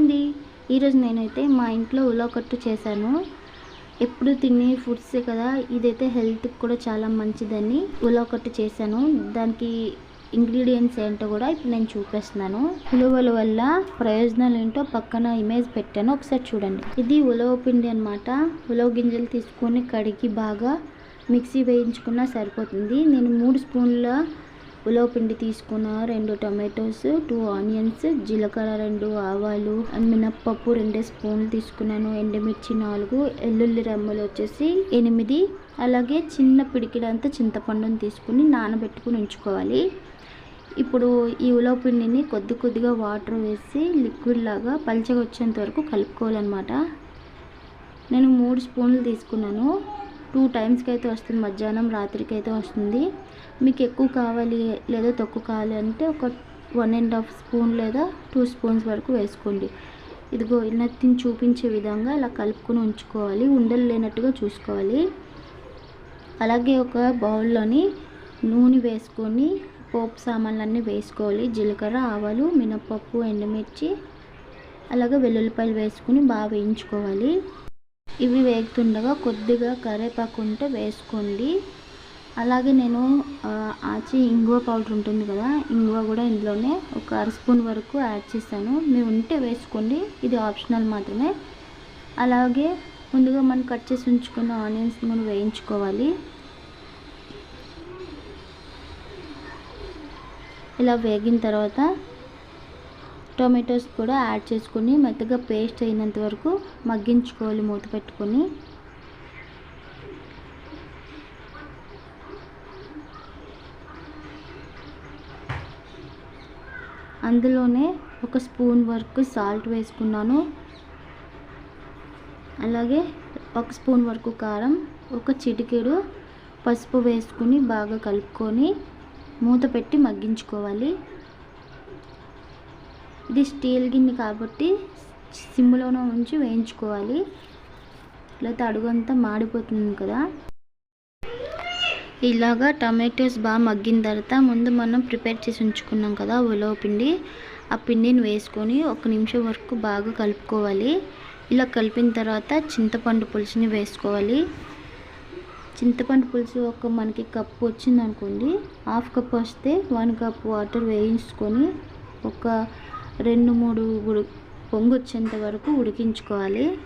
అండి ఈరోజు నేనైతే మా ఇంట్లో ఉలవకట్టు చేశాను. ఎప్పుడు తినే ఫుడ్స్ కదా ఇదైతే హెల్త్కి కూడా చాలా మంచిదని ఉలవకట్టు చేశాను. దానికి ఇంగ్రీడియంట్స్ ఏంటో కూడా ఇప్పుడు నేను చూపిస్తున్నాను. ఉలవల వల్ల ప్రయోజనాలు ఏంటో పక్కన ఇమేజ్ పెట్టాను. ఒకసారి చూడండి. ఇది ఉలవ పిండి అనమాట ఉలవ గింజలు తీసుకొని కడిగి బాగా మిక్సీ వేయించుకున్నా సరిపోతుంది. నేను మూడు స్పూన్ల ఉలవ పిండి తీసుకున్న రెండు టమాటోస్ టూ ఆనియన్స్ జీలకర్ర రెండు ఆవాలు అండ్ మినప్పప్పు రెండు స్పూన్లు తీసుకున్నాను ఎండుమిర్చి నాలుగు ఎల్లుల్లి రెమ్మలు వచ్చేసి ఎనిమిది అలాగే చిన్న పిడికిడంత చింతపండుని తీసుకుని నానబెట్టుకుని ఉంచుకోవాలి. ఇప్పుడు ఈ ఉలవ పిండిని కొద్ది కొద్దిగా వాటర్ వేసి లిక్విడ్ లాగా పల్చగా వచ్చేంత వరకు కలుపుకోవాలన్నమాట. నేను మూడు స్పూన్లు తీసుకున్నాను. టూ టైమ్స్కి అయితే వస్తుంది. మధ్యాహ్నం రాత్రికి అయితే వస్తుంది. మీకు ఎక్కువ కావాలి లేదా తక్కువ కావాలి అంటే ఒక వన్ అండ్ హాఫ్ స్పూన్ లేదా టూ స్పూన్స్ వరకు వేసుకోండి. ఇదిగో నత్తిని చూపించే విధంగా ఇలా కలుపుకొని ఉంచుకోవాలి. ఉండలు లేనట్టుగా చూసుకోవాలి. అలాగే ఒక బౌల్లోని నూనె వేసుకొని పోపు సామాన్లన్నీ వేసుకోవాలి. జీలకర్ర ఆవాలు మినపప్పు ఎండుమిర్చి అలాగే వెల్లుల్లిపాయలు వేసుకుని బాగా వేయించుకోవాలి. ఇవి వేగుతుండగా కొద్దిగా కరివేపాకు ఉంటే వేసుకోండి. అలాగే నేను ఆచి ఇంగువ పౌడర్ ఉంటుంది కదా ఇంగువ కూడా ఇందులోనే ఒక అర స్పూన్ వరకు యాడ్ చేస్తాను మీరు ఉంటే వేసుకోండి ఇది ఆప్షనల్ మాత్రమే. అలాగే ముందుగా మనం కట్ చేసి ఉంచుకున్న ఆనియన్స్ మనం వేయించుకోవాలి. ఇలా వేగిన తర్వాత టొమాటోస్ కూడా యాడ్ చేసుకొని మెత్తగా పేస్ట్ అయినంత వరకు మగ్గించుకోవాలి మూత పెట్టుకొని. అందులోనే ఒక స్పూన్ వరకు సాల్ట్ వేసుకున్నాను. అలాగే ఒక స్పూన్ వరకు కారం ఒక చిటికెడు పసుపు వేసుకుని బాగా కలుపుకొని మూత పెట్టి మగ్గించుకోవాలి. ఇది స్టీల్ గిన్నె కాబట్టి సిమ్లోనే ఉంచి వేయించుకోవాలి. లేకపోతే అడుగంతా మాడిపోతుంది కదా. ఇలాగా టమాటోస్ బాగా మగ్గిన తర్వాత ముందు మనం ప్రిపేర్ చేసి ఉంచుకున్నాం కదా ఉలవ పిండి. ఆ పిండిని వేసుకొని ఒక నిమిషం వరకు బాగా కలుపుకోవాలి. ఇలా కలిపిన తర్వాత చింతపండు పులుసుని వేసుకోవాలి. చింతపండు పులుసు ఒక మనకి కప్పు వచ్చింది అనుకోండి హాఫ్ కప్ వస్తే వన్ కప్ వాటర్ వేయించుకొని ఒక రెండు మూడు ఉడు పొంగొచ్చేంత వరకు ఉడికించుకోవాలి.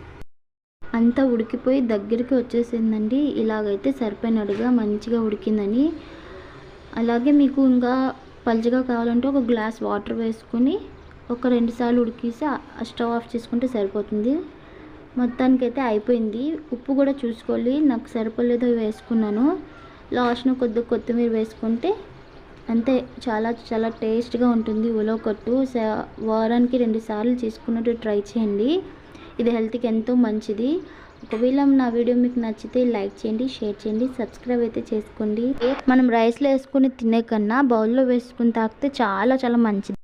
అంతా ఉడికిపోయి దగ్గరికి వచ్చేసిందండి. ఇలాగైతే సరిపోయినట్టుగా మంచిగా ఉడికిందని. అలాగే మీకు ఇంకా పల్చగా కావాలంటే ఒక గ్లాస్ వాటర్ వేసుకొని ఒక రెండు సార్లు ఉడికేసి స్టవ్ ఆఫ్ చేసుకుంటే సరిపోతుంది. మొత్తానికైతే అయిపోయింది. ఉప్పు కూడా చూసుకోవాలి. నాకు సరిపోలేదో వేసుకున్నాను. లాస్ట్ను కొద్దిగా కొత్తిమీర వేసుకుంటే అంతే చాలా చాలా టేస్ట్గా ఉంటుంది ఉలవకట్టు వారానికి రెండు సార్లు చేసుకున్నట్టు ట్రై చేయండి. ఇది హెల్త్కి ఎంతో మంచిది. ఒకవేళ నా వీడియో మీకు నచ్చితే లైక్ చేయండి షేర్ చేయండి సబ్స్క్రైబ్ అయితే చేసుకోండి. మనం రైస్లో వేసుకుని తినే కన్నా బౌల్లో వేసుకుని తాకితే చాలా చాలా మంచిది.